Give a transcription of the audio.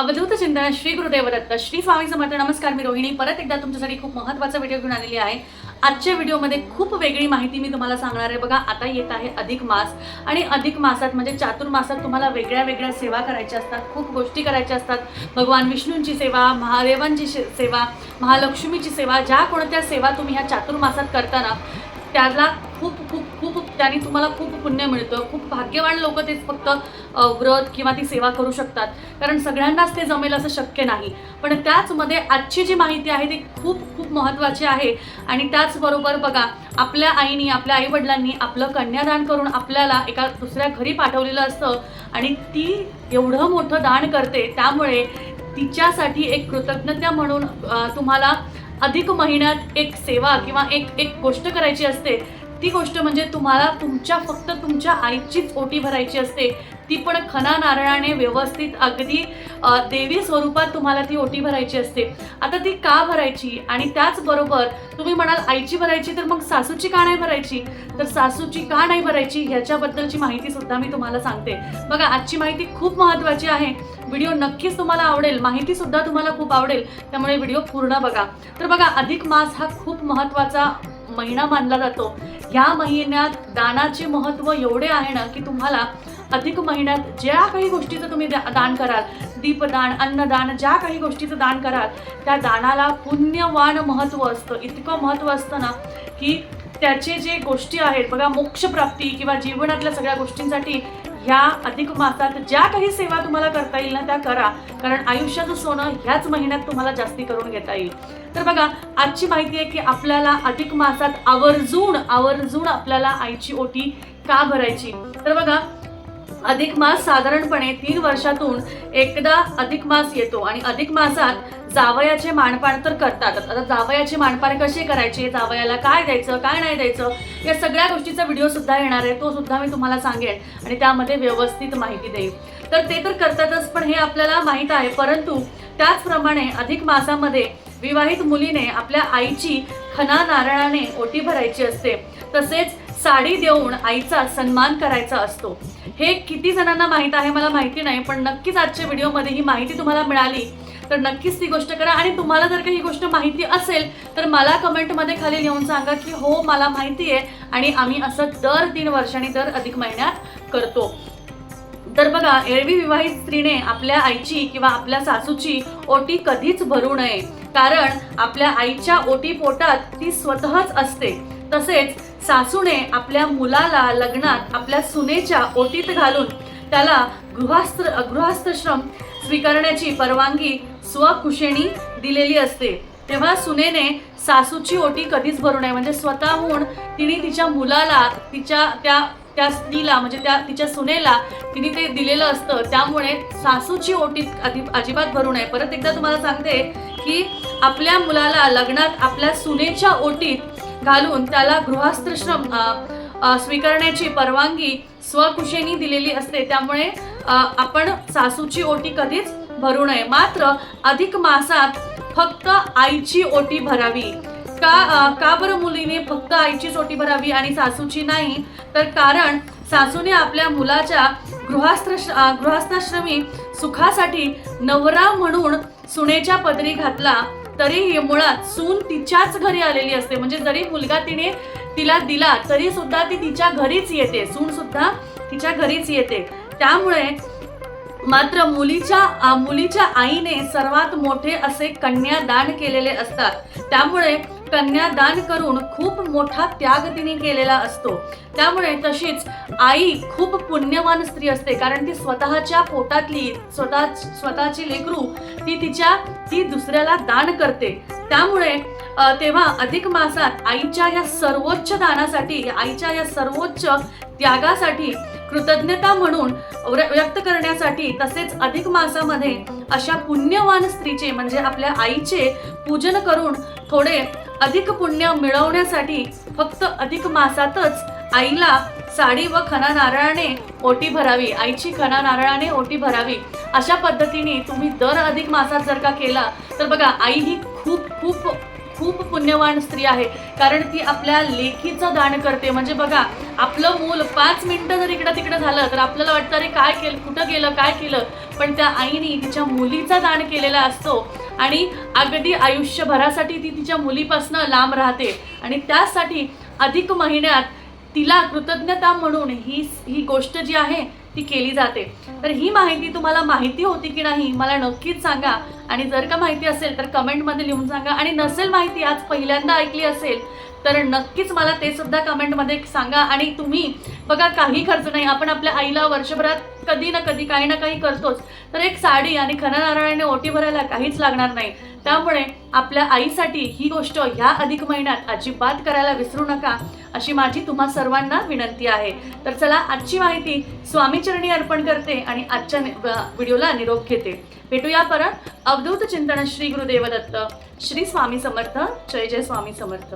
अवधूत चिंतन श्री गुरुदेव दत्त श्री स्वामी समर्थ नमस्कार मी रोहिणी. परत एकदा तुमच्यासाठी खूप महत्त्वाचा व्हिडिओ घेऊन आलेली आहे. आजच्या व्हिडिओमध्ये खूप वेगळी माहिती मी तुम्हाला सांगणार आहे. बघा आता येत आहे अधिक मास. आणि अधिक मासात म्हणजे चातुर्मासात तुम्हाला वेगळ्या वेगळ्या सेवा करायच्या असतात. खूप गोष्टी करायच्या असतात. भगवान विष्णूंची सेवा महादेवांची शे- सेवा महालक्ष्मीची सेवा ज्या कोणत्या सेवा तुम्ही ह्या चातुर्मासात करताना त्याला खूप त्याने तुम्हाला खूप पुण्य मिळतं खूप भाग्यवान लोक ते फक्त व्रत किंवा ती सेवा करू शकतात. कारण सगळ्यांनाच ते जमेल असं शक्य नाही. पण त्याचमध्ये आजची जी माहिती आहे ती खूप खूप महत्त्वाची आहे. आणि त्याचबरोबर बघा आपल्या आईनी आपल्या आईवडिलांनी आपलं कन्यादान करून आपल्याला एका दुसऱ्या घरी पाठवलेलं असतं. आणि ती एवढं मोठं दान करते त्यामुळे तिच्यासाठी एक कृतज्ञता म्हणून तुम्हाला अधिक महिन्यात एक सेवा किंवा एक एक गोष्ट करायची असते. ती गोष्ट म्हणजे तुम्हाला तुमच्या फक्त तुमच्या आईचीच ओटी भरायची असते ती पण खना नारळाने व्यवस्थित. अगदी देवी स्वरूपात तुम्हाला ती ओटी भरायची असते. आता ती का भरायची? आणि त्याचबरोबर तुम्ही म्हणाल आईची भरायची तर मग सासूची का नाही भरायची? तर सासूची का नाही भरायची? ह्याच्याबद्दलची माहिती सुद्धा मी तुम्हाला सांगते. बघा आजची माहिती खूप महत्त्वाची आहे. व्हिडिओ नक्कीच तुम्हाला आवडेल. माहिती सुद्धा तुम्हाला खूप आवडेल. त्यामुळे व्हिडिओ पूर्ण बघा. तर बघा अधिक मास हा खूप महत्त्वाचा महिना मानला जातो. ह्या महिन्यात दानाचे महत्त्व एवढे आहे ना की तुम्हाला अधिक महिन्यात ज्या काही गोष्टीचं तुम्ही दान कराल दीपदान अन्नदान ज्या काही गोष्टीचं दान कराल त्या दानाला पुण्यवान महत्त्व असतं. इतकं महत्त्व असतं ना की त्याचे जे गोष्टी आहेत बघा मोक्षप्राप्ती किंवा जीवनातल्या सगळ्या गोष्टींसाठी ह्या अधिक मासात ज्या काही सेवा तुम्हाला करता येईल ना त्या करा. कारण आयुष्याचं सोनं ह्याच महिन्यात तुम्हाला जास्ती करून घेता येईल. तर बघा आजची माहिती आहे की आपल्याला अधिक मासात आवर्जून आवर्जून आपल्याला आईची ओटी का भरायची? तर बघा अधिक मास साधारणपणे तीन वर्षातून एकदा अधिक मास येतो आणि अधिक मासात जावयाचे मानपान तर करतातच आता जावयाचे मानपान कसे करायचे? जावयाला काय द्यायचं? काय नाही द्यायचं? या सगळ्या गोष्टीचा व्हिडिओ सुद्धा येणार आहे. तो सुद्धा मी तुम्हाला सांगेन आणि त्यामध्ये व्यवस्थित माहिती देईन. तर ते तर करतातच पण हे आपल्याला माहीत आहे. परंतु त्याचप्रमाणे अधिक मासामध्ये विवाहित मुलीने आपल्या आईची खना नारळाने ओटी भरायची असते. तसेच साडी देऊन आईचा सन्मान करायचा असतो. हे किती जणांना माहीत आहे मला माहिती नाही पण नक्कीच आजच्या व्हिडिओमध्ये ही माहिती तुम्हाला मिळाली. तर नक्कीच ती गोष्ट करा. आणि तुम्हाला जर काही गोष्ट माहिती असेल तर मला कमेंटमध्ये खाली लिहून सांगा की हो मला माहिती आहे आणि आम्ही असं दर तीन वर्षांनी दर अधिक महिन्यात करतो. तर बघा एरवी विवाहित स्त्रीने आपल्या आईची किंवा आपल्या सासूची ओटी कधीच भरू नये. कारण आपल्या आईच्या ओटी पोटात ती स्वतःच असते. तसेच सासूने आपल्या मुलाला लग्नात आपल्या सुनेच्या ओटीत घालून त्याला गृहास्त्र गृहास्थश्रम स्वीकारण्याची परवानगी स्वकुशेणी दिलेली असते. तेव्हा सुनेने सासूची ओटी कधीच भरू नये. म्हणजे स्वतःहून तिने तिच्या मुलाला तिच्या त्या त्या स्त्रीला म्हणजे त्या तिच्या सुनेला तिने ते दिलेलं असतं. त्यामुळे सासूची ओटी अधि अजिबात भरू नये. परत एकदा तुम्हाला सांगते की आपल्या मुलाला लग्नात आपल्या सुनेच्या ओटीत घालून त्याला गृहास्त्रश्रम स्वीकारण्याची परवानगी स्वकुशेनी दिलेली असते. त्यामुळे आपण सासूची ओटी कधीच भरू नये. मात्र अधिक मासात फक्त आईची ओटी भरावी. का आ, का बरं मुलीने फक्त आईचीच ओटी भरावी आणि सासूची नाही? तर कारण सासूने आपल्या मुलाच्या गृहास्त्र गृहस्थाश्रमी सुखासाठी नवरा म्हणून सुनेच्या पदरी घातला. तरीही मुळात सून तिच्याच घरी आलेली असते. म्हणजे जरी मुलगा तिने तिला दिला तरी सुद्धा ती तिच्या घरीच येते. सून सुद्धा तिच्या घरीच येते. त्यामुळे मात्र मुलीच्या मुलीच्या आईने सर्वात मोठे असे कन्यादान केलेले असतात. त्यामुळे कन्यादान करून खूप मोठा त्याग तिने केलेला असतो. त्यामुळे तशीच आई खूप पुण्यवान स्त्री असते कारण ती स्वतःच्या पोटातली स्वतः स्वतःची लेकरू ती तिच्या ती दुसऱ्याला दान करते. त्यामुळे तेव्हा अधिक मासात आईच्या या सर्वोच्च दानासाठी आईच्या या सर्वोच्च त्यागासाठी कृतज्ञता म्हणून व्यक्त करण्यासाठी तसेच अधिक मासामध्ये अशा पुण्यवान स्त्रीचे म्हणजे आपल्या आईचे पूजन करून थोडे अधिक पुण्य मिळवण्यासाठी फक्त अधिक मासातच आईला साडी व खना नारळाने ओटी भरावी आईची खना नारळाने ओटी भरावी. अशा पद्धतीने तुम्ही दर अधिक मासात जर का केला तर बघा आई ही खूप खूप खूप पुण्यवान स्त्री आहे. कारण ती आपल्या लेखीचं दान करते. म्हणजे बघा आपलं मूल पाच मिनटं जर इकडं तिकडं झालं तर आपल्याला वाटतं अरे काय केलं? कुठं गेलं? काय केलं? पण त्या आईने तिच्या मुलीचा दान केलेला असतो. आणि अगदी आयुष्यभरासाठी ती तिच्या मुलीपासनं लांब राहते. आणि त्यासाठी अधिक महिन्यात तिला कृतज्ञता म्हणून ही ही गोष्ट जी आहे ती केली जाते. तर ही माहिती तुम्हाला माहिती होती की नाही मला नक्कीच सांगा. आणि जर का माहिती असेल तर कमेंटमध्ये लिहून सांगा. आणि नसेल माहिती आज पहिल्यांदा ऐकली असेल तर नक्कीच मला ते सुद्धा कमेंटमध्ये सांगा. आणि तुम्ही बघा काही खर्च नाही. आपण आपल्या आईला वर्षभरात कधी ना कधी काही ना काही करतोच. तर एक साडी आणि खना नारळाने ओटी भरायला काहीच लागणार नाही. त्यामुळे आपल्या आईसाठी ही गोष्ट ह्या अधिक महिन्यात अजिबात करायला विसरू नका अशी माझी तुम्हा सर्वांना विनंती आहे. तर चला आजची माहिती स्वामीचरणी अर्पण करते आणि आजच्या व्हिडिओला निरोप घेते. भेटूया परत. अवधूत चिंतन श्री गुरुदेवदत्त. श्री स्वामी समर्थ. जय जय स्वामी समर्थ.